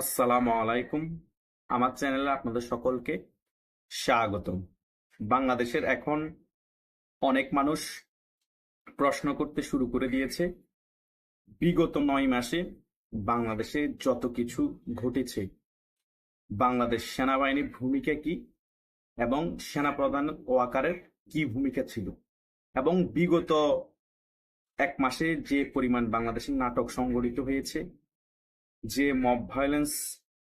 আসসালামু আলাইকুম। আমার চ্যানেলে আপনাদের সকলকে স্বাগতম। বাংলাদেশের এখন অনেক মানুষ প্রশ্ন করতে শুরু করে দিয়েছে, বিগত নয় মাসে বাংলাদেশে যত কিছু ঘটেছে, বাংলাদেশ সেনাবাহিনীর ভূমিকা কি এবং সেনাপ্রধান ওয়াকারের কি ভূমিকা ছিল এবং বিগত এক মাসে যে পরিমাণ বাংলাদেশের নাটক সংগঠিত হয়েছে যে মব ভায়োলেন্স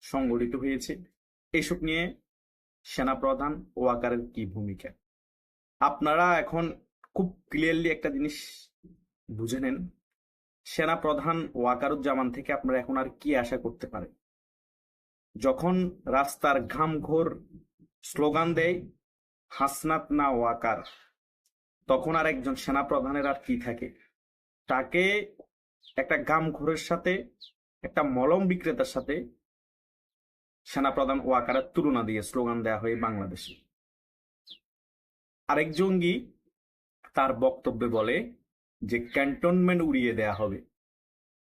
সংগঠিত হয়েছে, এসব নিয়ে সেনাপ্রধান ওয়াকারের কি ভূমিকা? আপনারা এখন খুব ক্লিয়ারলি একটা জিনিস বুঝে নেন, সেনাপ্রধান ওয়াকারুজ্জামান থেকে আপনারা এখন আর কি আশা করতে পারেন? যখন রাস্তার ঘামঘোর স্লোগান দেয়, হাসনাত না ওয়াকার তখন আর একজন সেনাপ্রধানের আর কি থাকে? তাকে একটা গামখোরের সাথে একটা মলম বিক্রেতার সাথে সেনাপ্রধান ওয়াকারের তুলনা দিয়ে স্লোগান দেয়া হয় বাংলাদেশে। আরেক জঙ্গি তার বক্তব্যে বলে যে ক্যান্টনমেন্ট উড়িয়ে দেয়া হবে।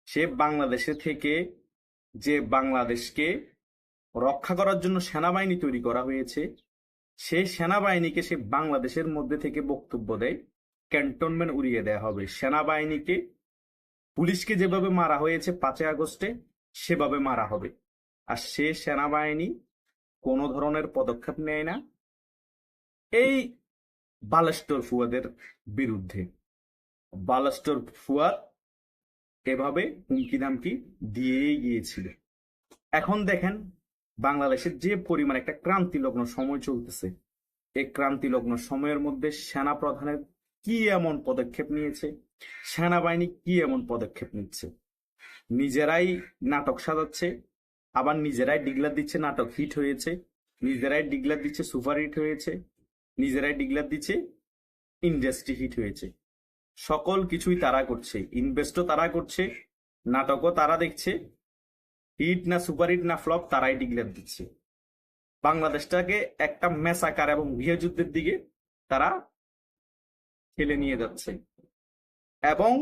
সে বাংলাদেশে থেকে যে বাংলাদেশকে রক্ষা করার জন্য সেনাবাহিনী তৈরি করা হয়েছে, সে সেনাবাহিনীকে সে বাংলাদেশের মধ্যে থেকে বক্তব্য দেয়, ক্যান্টনমেন্ট উড়িয়ে দেয়া হবে। সেনাবাহিনীকে পুলিশকে যেভাবে মারা হয়েছে পাঁচই আগস্টে, সেভাবে মারা হবে। আর সে সেনাবাহিনী কোনো ধরনের পদক্ষেপ নেয় না। এই বালাস্টর ফুয়াদের বিরুদ্ধে। বালাস্টর ফুয়াদ এভাবে হুমকি দামকি দিয়েই গিয়েছিল। এখন দেখেন, বাংলাদেশের যে পরিমাণ একটা ক্রান্তি লগ্ন সময় চলতেছে, এই ক্রান্তিলগ্ন সময়ের মধ্যে সেনা প্রধানের কি এমন পদক্ষেপ নিয়েছে? সেনাবাহিনী কি এমন পদক্ষেপ নিচ্ছে? নিজেরাই নাটক সাজাচ্ছে, আবার নিজেরাই ডিগলার দিচ্ছে, নাটক হিট হয়েছে। নিজেরাই ডিগলার দিচ্ছে, সুপার হিট হয়েছে। নিজেরাই ডিগলার দিচ্ছে, ইন্ডাস্ট্রি হিট হয়েছে। সকল কিছুই তারা করছে। ইনভেস্টও তারা করছে, নাটকও তারা দেখছে। হিট না সুপার হিট না ফ্লপ, তারাই ডিগলার দিচ্ছে। বাংলাদেশটাকে একটা মেসাকার এবং গৃহযুদ্ধের দিকে তারা ঠেলে নিয়ে যাচ্ছে। এবং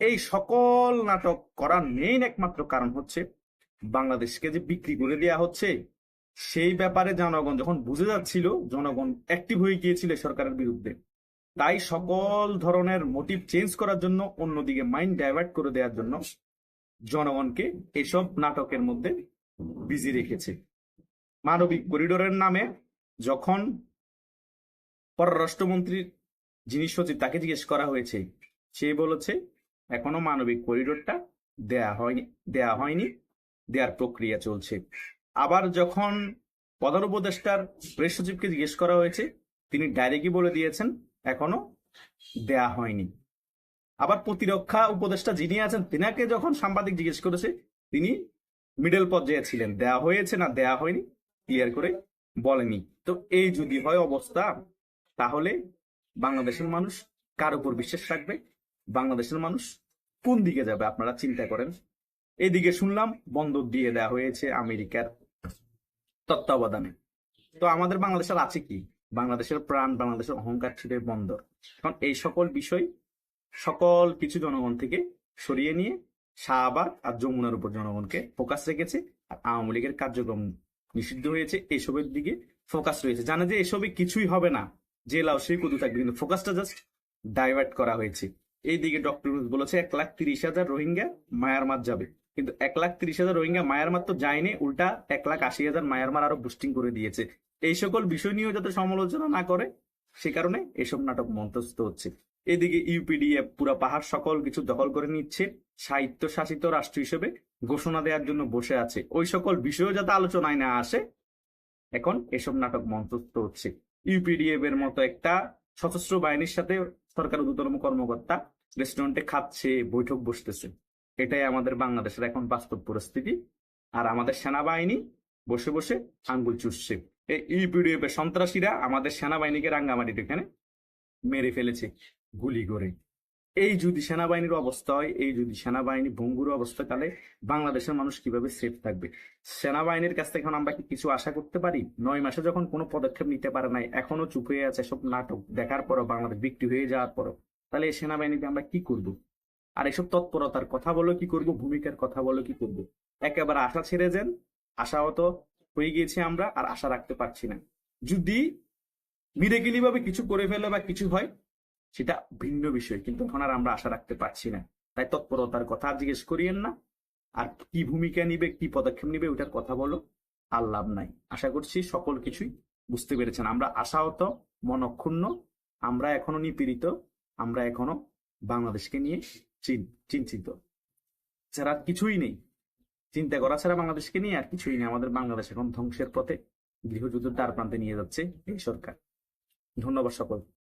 এই সকল নাটক করার মেইন একমাত্র কারণ হচ্ছে বাংলাদেশকে যে বিক্রি করে দেওয়া হচ্ছে, সেই ব্যাপারে জনগণ যখন বুঝে যাচ্ছিল, জনগণ অ্যাক্টিভ হয়ে গিয়েছিল সরকারের বিরুদ্ধে। তাই সকল ধরনের মোটিভ চেঞ্জ করার জন্য, অন্যদিকে মাইন্ড ডাইভার্ট করে দেওয়ার জন্য জনগণকে এসব নাটকের মধ্যে বিজি রেখেছে। মানবিক করিডোরের নামে যখন পররাষ্ট্রমন্ত্রীর যিনি সচিব, তাকে জিজ্ঞেস করা হয়েছে সে বলেছে, এখনও মানবিক করিডোরটা দেয়া হয়নি দেয়া হয়নি দেওয়ার প্রক্রিয়া চলছে। আবার যখন প্রধান উপদেষ্টার প্রেস সচিবকে জিজ্ঞেস করা হয়েছে, তিনি ডাইরেক্টই বলে দিয়েছেন, এখনও দেয়া হয়নি। আবার প্রতিরক্ষা উপদেষ্টা যিনি আছেন, তিনাকে যখন সাংবাদিক জিজ্ঞেস করেছে, তিনি মিডল পর্যায়ে ছিলেন, দেয়া হয়েছে না দেয়া হয়নি, ক্লিয়ার করে বলেনি। তো এই যদি হয় অবস্থা, তাহলে বাংলাদেশের মানুষ কার উপর বিশ্বাস রাখবে? বাংলাদেশের মানুষ কোন দিকে যাবে, আপনারা চিন্তা করেন। এদিকে শুনলাম বন্দর দিয়ে দেওয়া হয়েছে আমেরিকার তত্ত্বাবধানে। তো আমাদের বাংলাদেশের আছে কি? বাংলাদেশের প্রাণ, বাংলাদেশের অহংকার ছিল বন্দর। এখন এই সকল বিষয় সকল কিছু জনগণ থেকে সরিয়ে নিয়ে শাহবাগ আর যমুনার উপর জনগণকে ফোকাস রেখেছে আর আওয়ামী লীগের কার্যক্রম নিষিদ্ধ হয়েছে। এসবের দিকে ফোকাস রয়েছে। জানে যে এসবে কিছুই হবে না। যে লাও সেই কুদু থাকবে, কিন্তু ফোকাসটা জাস্ট ডাইভার্ট করা হয়েছে। এইদিকে ডক্টর বলেছে, এক লাখ তিরিশ হাজার রোহিঙ্গা মায়ারমার যাবে। কিন্তু এক লাখ তিরিশ হাজার রোহিঙ্গা মায়ারমার তো যায়নি, উল্টা এক লাখ আশি হাজার মায়ারমার আরও বুস্টিং করে দিয়েছে। এই সকল বিষয় নিয়েও যাতে সমালোচনা না করে, সে কারণে এসব নাটক মন্তস্থ হচ্ছে। এদিকে ইউপিডিএফ পুরা পাহাড় সকল কিছু দখল করে নিচ্ছে সাহিত্য শাসিত রাষ্ট্র হিসেবে ঘোষণা দেওয়ার জন্য বসে আছে। ওই সকল বিষয়ও যাতে আলোচনায় না আসে, এখন এসব নাটক মন্তস্থ হচ্ছে। ইউপিডিএফ এর মতো একটা সশস্ত্র বাহিনীর সাথে সরকার উদ্যতম কর্মকর্তা রেস্টুরেন্টে খাচ্ছে, বৈঠক বসতেছে। এটাই আমাদের বাংলাদেশের এখন বাস্তব পরিস্থিতি। আর আমাদের সেনাবাহিনী বসে বসে আঙ্গুল চুষছে। এই ইউপিডিএফ সন্ত্রাসীরা আমাদের সেনাবাহিনীকে রাঙ্গামাটিতে এখানে মেরে ফেলেছে, গুলি করে। এই যদি সেনাবাহিনীর অবস্থা হয়, এই যদি সেনাবাহিনী ভঙ্গুর অবস্থা, তাহলে বাংলাদেশের মানুষ কীভাবে সেফ থাকবে? সেনাবাহিনীর কাছ থেকে আমরা কি কিছু আশা করতে পারি? নয় মাসে যখন কোনো পদক্ষেপ নিতে পারে নাই, এখনও চুপ হয়ে আছে সব নাটক, দেখার পরও, বাংলাদেশ বিক্রি হয়ে যাওয়ার পরও। তাহলে এই সেনাবাহিনীতে আমরা কি করব? আর এসব তৎপরতার কথা বলো কি করব? ভূমিকার কথা বলো কি করব? একেবারে আশা ছেড়ে যান, আশাহত হয়ে গিয়েছি আমরা, আর আশা রাখতে পারছি না। যদি মিরেগিলি ভাবে কিছু করে ফেলে বা কিছু হয় সেটা ভিন্ন বিষয়, কিন্তু এখন আর আমরা আশা রাখতে পারছি না। তাই তৎপরতার কথা জিজ্ঞেস করিয়েন না। আর কি ভূমিকা নিবে, কি পদক্ষেপ নিবে ওটার কথা বলো, আর লাভ নাই। আশা করছি সকল কিছুই বুঝতে পেরেছেন। আমরা আশাহত, মনক্ষুণ্ণ, আমরা এখনও নিপীড়িত, আমরা এখনও বাংলাদেশকে নিয়ে চিন- চিন্তিত। ছাড়া কিছুই নেই। চিন্তা করা ছাড়া বাংলাদেশকে নিয়ে আর কিছুই নেই। আমাদের বাংলাদেশ এখন ধ্বংসের পথে। গৃহযুদ্ধের দ্বার প্রান্তে নিয়ে যাচ্ছে এই সরকার। ধন্যবাদ সকল